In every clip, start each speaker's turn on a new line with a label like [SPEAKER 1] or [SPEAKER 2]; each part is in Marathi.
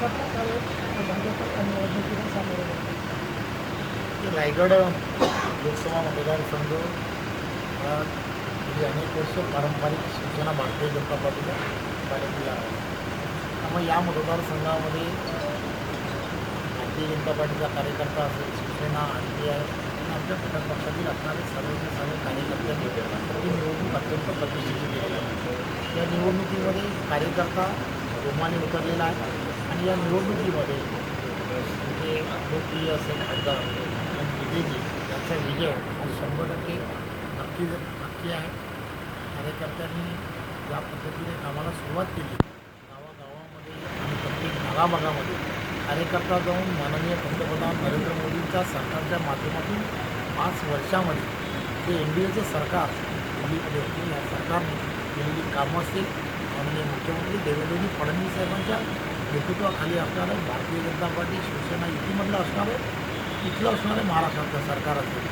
[SPEAKER 1] प्रकारे निवडणुकीला सामोरं
[SPEAKER 2] रायगड लोकसभा मतदारसंघ गेली अनेक वर्ष पारंपरिक सूचना भारतीय जनता पार्टीला कार्यक्रम आहे. त्यामुळे या मतदारसंघामध्ये भारतीय जनता पार्टीचा कार्यकर्ता असेल शिवसेना आर आय आणि आमच्या घटक पक्षातील असणारे सर्वचे सर्व कार्यकर्त्यांनी ही निवडणूक अत्यंत प्रतिष्ठित केलेली आहे. या निवडणुकीमध्ये कार्यकर्ता रोमाने उतरलेला आहे. आणि या निवडणुकीमध्ये जे लोकप्रिय असेल खासदार आणि विजेजी यांचा विजय हा शंभर टक्के नक्की नक्की आहे. कार्यकर्त्यांनी ज्या पद्धतीने कामाला सुरुवात केली गावागावामध्ये आणि प्रत्येक भागाभागामध्ये कार्यकर्ता जाऊन माननीय पंतप्रधान नरेंद्र मोदींच्या सरकारच्या माध्यमातून पाच वर्षामध्ये जे एन डी एचं सरकार दिल्लीमध्ये होते या सरकारने केलेली कामं असतील. माननीय मुख्यमंत्री देवेंद्रजी फडणवीस साहेबांच्या नेतृत्वाखाली असणारं भारतीय जनता पार्टी शिवसेना युतीमधलं असणारं इथलं असणारं महाराष्ट्राचं सरकार असेल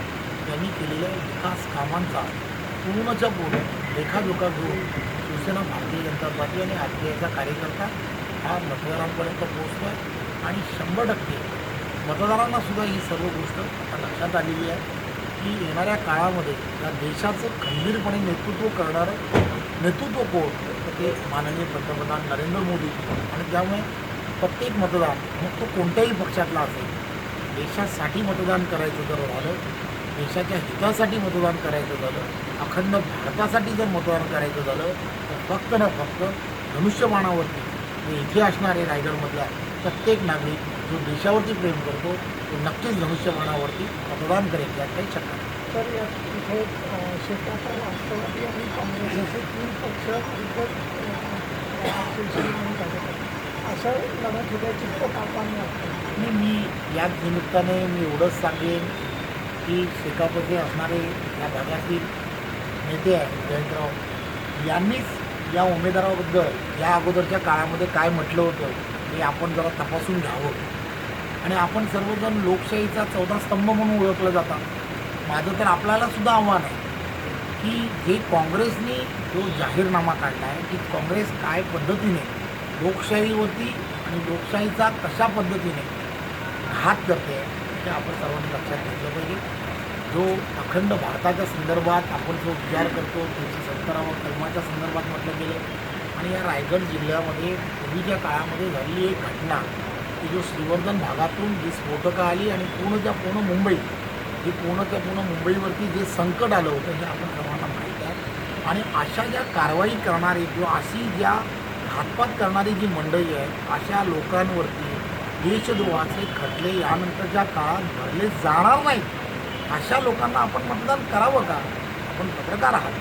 [SPEAKER 2] त्यांनी केलेल्या विकास कामांचा पूर्णच्या पूर्ण लेखाजोखा घेऊन शिवसेना भारतीय जनता पार्टी आणि आर पी आयचा कार्यकर्ता हा मतदारांपर्यंत पोहोचतो आहे आणि शंभर टक्के मतदारांना सुद्धा ही सर्व गोष्ट आता लक्षात आलेली आहे की येणाऱ्या काळामध्ये या देशाचं खंबीरपणे नेतृत्व करणारं नेतृत्व कोण? तर ते माननीय पंतप्रधान नरेंद्र मोदी आणि त्यामुळे प्रत्येक मतदान मग तो कोणत्याही पक्षातला असेल देशासाठी मतदान करायचं जर झालं देशाच्या हितासाठी मतदान करायचं झालं अखंड भारतासाठी जर मतदान करायचं झालं तर फक्त ना फक्त धनुष्यबाणावरती जे इथे असणारे रायगडमधला प्रत्येक नागरिक जो देशावरती प्रेम करतो तो नक्कीच धनुष्यबाणावरती मतदान करेल यात काही शक्य नाही.
[SPEAKER 1] तर या इथे अं, राष्ट्रवादी आणि काँग्रेस असे तीन पक्ष एकच असं लढत होण्याची तापाने वाटतं.
[SPEAKER 2] आणि मी याच निमित्ताने मी एवढंच सांगेन की शेकापचे असणारे या भागातील नेते आहेत जयंतराव यांनीच या उमेदवाराबद्दल या अगोदरच्या काळामध्ये काय म्हटलं होतं हे आपण जरा तपासून घ्यावं. आणि आपण सर्वजण लोकशाहीचा चौदा स्तंभ म्हणून ओळखलं जातात माझं तर आपल्याला सुद्धा आव्हान आहे की जे काँग्रेसने जो जाहीरनामा काढला आहे की काँग्रेस काय पद्धतीने लोकशाहीवरती आणि लोकशाहीचा कशा पद्धतीने घात करते ते आपण सर्वांनी लक्षात घेतलं पाहिजे. जो अखंड भारताच्या संदर्भात आपण जो विचार करतो त्याची सत्तरावं कलमाच्या संदर्भात म्हटलं गेलं आणि या रायगड जिल्ह्यामध्ये पूर्वीच्या काळामध्ये झालेली एक घटना की जो श्रीवर्धन भागातून जी स्फोटकं आली आणि पूर्णच्या पूर्ण मुंबई हे पूर्णच्या पूर्ण मुंबईवरती जे संकट आलं होतं हे आपण सर्वांना माहीत आहे. आणि अशा ज्या कारवाई करणारी किंवा अशी ज्या घातपात करणारी जी मंडळी आहे अशा लोकांवरती देशद्रोहाचे खटले यानंतरच्या काळात भरले जाणार नाहीत. अशा लोकांना आपण मतदान करावं का? आपण पत्रकार आहात.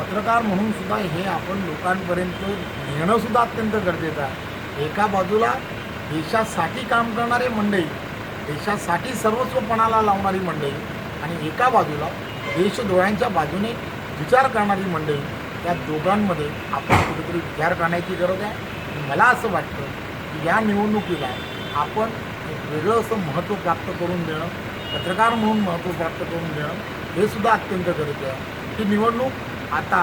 [SPEAKER 2] पत्रकार म्हणून सुद्धा हे आपण लोकांपर्यंत नेणंसुद्धा अत्यंत गरजेचं आहे. एका बाजूला देशासाठी काम करणारे मंडळी देशासाठी सर्वस्वपणाला लावणारी मंडळी आणि एका बाजूला देशद्रोह्यांच्या बाजूने विचार करणारी मंडळी त्या दोघांमध्ये आपण कुठेतरी विचार करण्याची गरज आहे. मला असं वाटतं की या निवडणुकीला आपण एक वेगळं असं महत्त्व प्राप्त करून देणं पत्रकार म्हणून महत्त्व प्राप्त करून देणं हे सुद्धा अत्यंत गरजेचं आहे. ही निवडणूक आता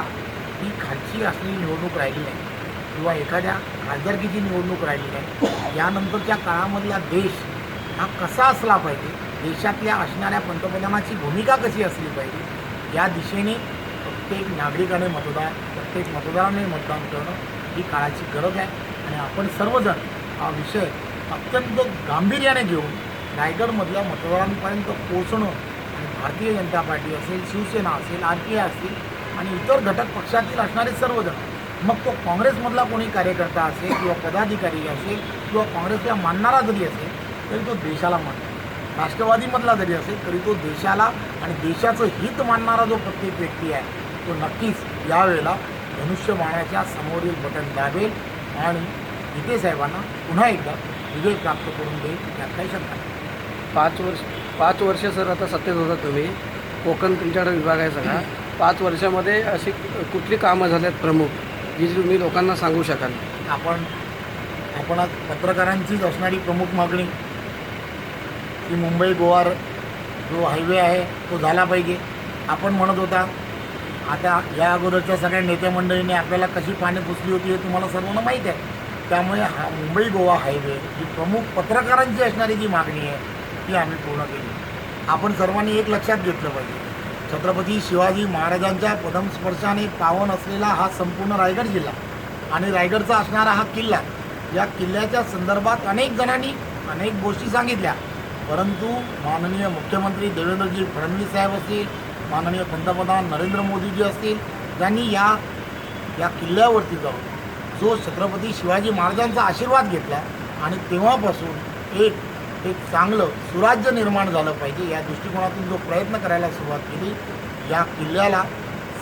[SPEAKER 2] ही खालची असलेली निवडणूक राहिली नाही किंवा एखाद्या खासदारकीची निवडणूक राहिली नाही. यानंतरच्या काळामधला देश हा कसा असला पाहिजे? देशातल्या असणाऱ्या पंतप्रधानाची भूमिका कशी असली पाहिजे? या दिशेने प्रत्येक नागरिकाने मतदान प्रत्येक मतदाराने मतदान करणं ही काळाची गरज आहे. आणि आपण सर्वजण हा विषय अत्यंत गांभीर्याने घेऊन रायगडमधल्या मतदारांपर्यंत पोहोचणं आणि भारतीय जनता पार्टी असेल शिवसेना असेल आर पी आय असतील आणि इतर घटक पक्षातील असणारे सर्वजण मग तो काँग्रेसमधला कोणी कार्यकर्ता असेल किंवा पदाधिकारी असेल किंवा काँग्रेसला मानणारा जरी असेल तरी तो देशाला मानतो. राष्ट्रवादीमधला जरी असेल तरी तो देशाला आणि देशाचं हित मानणारा जो प्रत्येक व्यक्ती आहे तो नक्कीच यावेळेला धनुष्यबाणाच्या समोरील बटन दाबेल आणि गीते साहेबांना पुन्हा एकदा विजय प्राप्त करून देईल यात काही शंका नाही.
[SPEAKER 3] पाच वर्ष पाच वर्ष सर आता सत्तेत होता तुम्ही. कोकण तुमच्याकडे विभाग आहे सगळा. पाच वर्षामध्ये अशी कुठली कामं झाल्यात प्रमुख जी तुम्ही लोकांना सांगू शकाल?
[SPEAKER 2] आपण आपण आज पत्रकारांचीच असणारी प्रमुख मागणी की मुंबई गोवा जो हायवे आहे तो झाला पाहिजे. आपण म्हणत होता आता या अगोदरच्या सगळ्या नेते आपल्याला कशी पाणी पुसली होती हे तुम्हाला सर्वांना माहीत आहे. त्यामुळे हा मुंबई गोवा हायवे ही प्रमुख पत्रकारांची असणारी जी मागणी आहे ती आम्ही पूर्ण केली. आपण सर्वांनी एक लक्षात घेतलं पाहिजे. छत्रपती शिवाजी महाराजांच्या पदमस्पर्शाने पावन असलेला हा संपूर्ण रायगड जिल्हा आणि रायगडचा असणारा हा किल्ला या किल्ल्याच्या संदर्भात अनेक जणांनी अनेक गोष्टी सांगितल्या. परंतु माननीय मुख्यमंत्री देवेंद्रजी फडणवीस साहेब असतील माननीय पंतप्रधान नरेंद्र मोदीजी असतील त्यांनी या या किल्ल्यावरती जाऊन जो छत्रपती शिवाजी महाराजांचा आशीर्वाद घेतला आणि तेव्हापासून एक एक चांगलं सुराज्य निर्माण झालं पाहिजे या दृष्टिकोनातून जो प्रयत्न करायला सुरुवात केली या किल्ल्याला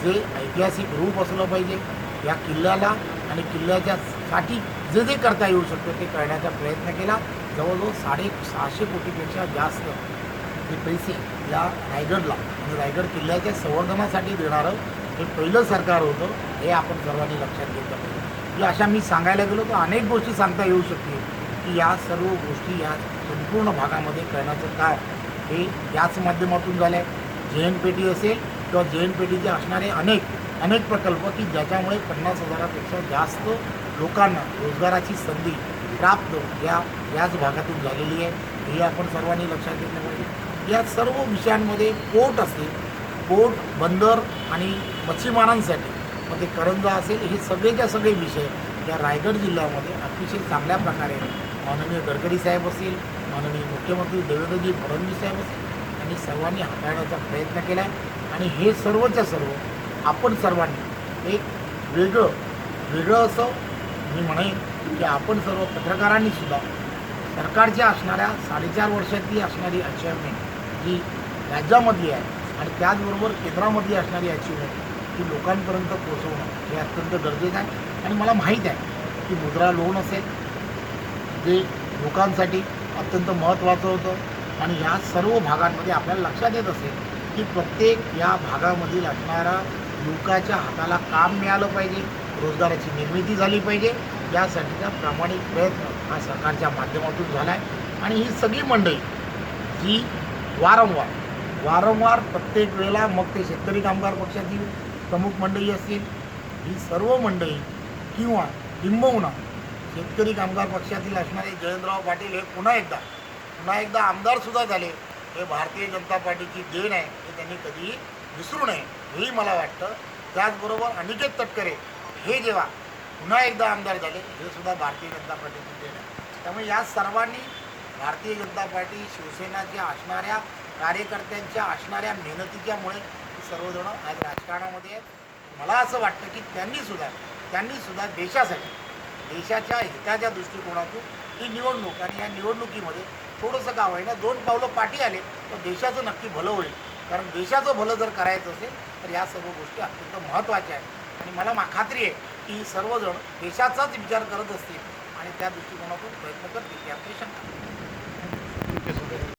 [SPEAKER 2] जे ऐतिहासिक रूप असलं पाहिजे या किल्ल्याला आणि किल्ल्याच्या साठी जे जे करता येऊ शकतं ते करण्याचा प्रयत्न केला. जवळजवळ साडे सहाशे कोटीपेक्षा जास्त हे पैसे या रायगडला आणि रायगड किल्ल्याच्या संवर्धनासाठी देणारं हे पहिलं सरकार होतं हे आपण सर्वांनी लक्षात घेतलं पाहिजे. म्हणजे अशा मी सांगायला गेलो तर अनेक गोष्टी सांगता येऊ शकतील की या सर्व गोष्टी या संपूर्ण भागामध्ये करण्याचं काय? हे याच माध्यमातून झालं आहे जे एन पेटी असेल किंवा जे एन पेटीचे असणारे अनेक अनेक प्रकल्प की ज्याच्यामुळे पन्नास हजारापेक्षा जास्त लोकांना रोजगाराची संधी प्राप्त या याच भागातून झालेली आहे. हे आपण सर्वांनी लक्षात घेतलं पाहिजे. या सर्व विषयांमध्ये पोर्ट असतील पोर्ट बंदर आणि मच्छीमारांसाठी मग ते करंजा असेल हे सगळेच्या सगळे विषय या रायगड जिल्ह्यामध्ये अतिशय चांगल्या प्रकारे माननीय गडकरी साहेब असतील माननीय मुख्यमंत्री देवेंद्रजी फडणवीस साहेब असतील यांनी सर्वांनी हाताळण्याचा प्रयत्न केला आहे आणि हे सर्वच्या सर्व आपण सर्वांनी एक वेगळं वेगळं असं मी म्हणेन की आपण सर्व पत्रकारांनी सुद्धा सरकारच्या असणाऱ्या साडेचार वर्षातली असणारी अचिव्हमेंट जी राज्यामधली आहे आणि त्याचबरोबर केंद्रामधली असणारी अचिव्हमेंट ती लोकांपर्यंत पोहोचवणं हे अत्यंत गरजेचं आहे. आणि मला माहीत आहे की मुद्रा लोन असेल जे लोकांसाठी अत्यंत महत्त्वाचं होतं आणि ह्या सर्व भागांमध्ये आपल्याला लक्षात येत असेल की प्रत्येक या भागामधील असणारा युवकाच्या हाताला काम मिळालं पाहिजे रोजगाराची निर्मिती झाली पाहिजे यासाठीचा प्रामाणिक प्रयत्न हा सरकारच्या माध्यमातून झाला आहे आणि ही सगळी मंडळी जी वारंवार वारंवार प्रत्येक वेळेला मग ते शेतकरी कामगार पक्षातील प्रमुख मंडळी असतील ही सर्व मंडळी किंवा किंबहुना शेतकरी कामगार पक्षातील असणारे जयंतराव पाटील हे पुन्हा एकदा पुन्हा एकदा आमदारसुद्धा झाले. हे भारतीय जनता पार्टीची देण आहे हे त्यांनी कधीही विसरू नये हेही मला वाटतं. त्याचबरोबर अनिकेत तटकरे हे जेव्हा पुन्हा एकदा आमदार झाले. हे सुद्धा भारतीय जनता पार्टीतून गेले आहे. त्यामुळे या सर्वांनी भारतीय जनता पार्टी शिवसेनाच्या असणाऱ्या कार्यकर्त्यांच्या असणाऱ्या मेहनतीच्यामुळे सर्वजण आज राजकारणामध्ये आहेत. मला असं वाटतं की त्यांनी सुद्धा त्यांनी सुद्धा देशासाठी देशाच्या हिताच्या दृष्टिकोनातून ही निवडणूक आणि या निवडणुकीमध्ये थोडंसं का होईना दोन पावलं पाठी आले तर देशाचं नक्की भलं होईल. कारण देशाचं भलं जर करायचं असेल तर या सर्व गोष्टी अत्यंत महत्त्वाच्या आहेत. आणि मला मा खात्री आहे की सर्वजण देशाचाच विचार करत असतील आणि त्या दृष्टिकोनातून प्रयत्न करतील यात शंका